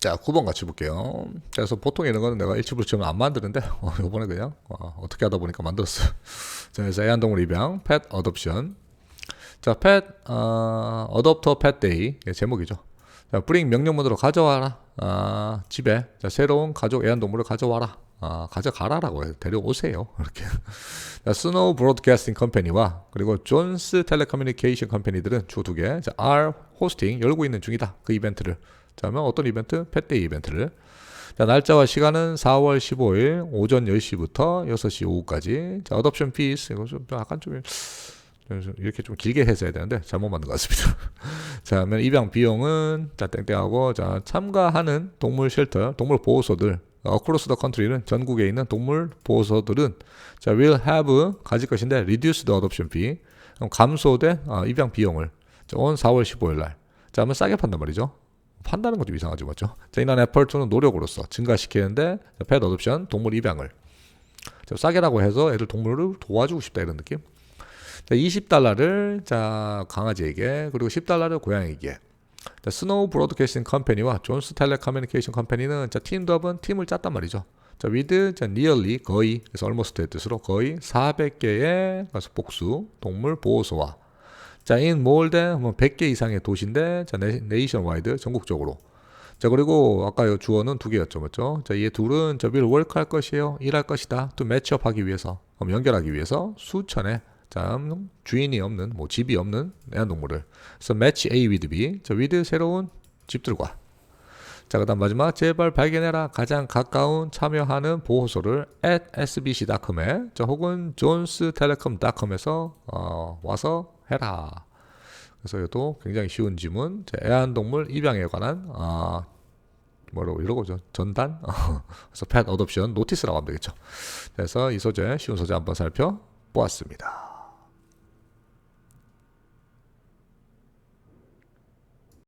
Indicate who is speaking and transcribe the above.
Speaker 1: 자, 9번 같이 볼게요. 그래서 보통 이런 거는 내가 일치불 치면 안 만드는데, 어, 요번에 그냥, 어, 떻게 하다 보니까 만들었어요. 자, 그래서 애완동물 입양, 펫 어덥션. 자, 펫, 어, 어덥터 펫 데이. 이게 제목이죠. 자, 브링 명령문으로 가져와라. 아, 집에. 자, 새로운 가족 애완동물을 가져와라. 아, 가져가라라고 해요. 데려오세요. 이렇게. 자, 스노우 브로드캐스팅 컴퍼니와 그리고 존스 텔레커뮤니케이션 컴퍼니들은 주 두 개. 자, are 호스팅 열고 있는 중이다. 그 이벤트를. 자, 그러면 어떤 이벤트? 펫데이 이벤트를. 자, 날짜와 시간은 4월 15일 오전 10시부터 6시 오후까지. 자, 어덥션 피스. 이거 좀 약간 좀 이렇게 좀 길게 해서야 되는데 잘못 만든 것 같습니다. 자, 그러면 입양 비용은 자 땡땡하고 자 참가하는 동물 쉘터, 동물 보호소들 어크로스 더 컨트리는 전국에 있는 동물 보호소들은 자 will have 가질 것인데 reduced adoption fee 감소된 어, 입양 비용을 자, 온 4월 15일 날. 자, 한번 싸게 판단 말이죠. 판다는 것도 이상하죠, 맞죠? 자, 이런 애플트는 노력으로서 증가시키는데 펫 어둡션 동물 입양을 자, 싸게라고 해서 애들 동물을 도와주고 싶다 이런 느낌. 자, 20달러를 자 강아지에게 그리고 10달러를 고양이에게. 자, 스노우 브로드캐스팅 컴퍼니와 존스 텔레커뮤니케이션 컴퍼니는 자 팀더블 팀을 짰단 말이죠. 자, with 자 nearly 거의 그래서 almost의 뜻으로 거의 400개의 그래서 복수 동물 보호소와 자, in more than 뭐 100개 이상의 도시인데 자, 네이션 와이드 전국적으로. 자, 그리고 아까 요 주어는 두 개였죠. 맞죠? 자, 이 둘은 저 will work 할 것이에요. 일할 것이다. match up 하기 위해서. 그럼 연결하기 위해서 수천의 자, 음, 주인이 없는 뭐 집이 없는 애완동물을. 그래서 match A with B. 자, with 새로운 집들과 자, 그 다음 마지막 제발 발견해라 가장 가까운 참여하는 보호소를 at sbc.com에 자 혹은 존스텔레콤.com에서 어, 와서 해라. 그래서 이것도 굉장히 쉬운. 자, 애완동물 입양에 관한 아 뭐라고 이러고죠 전단. 그래서 펫 어덥션 노티스라고 하면 되겠죠. 그래서 이 소재 쉬운 소재 한번 살펴보았습니다.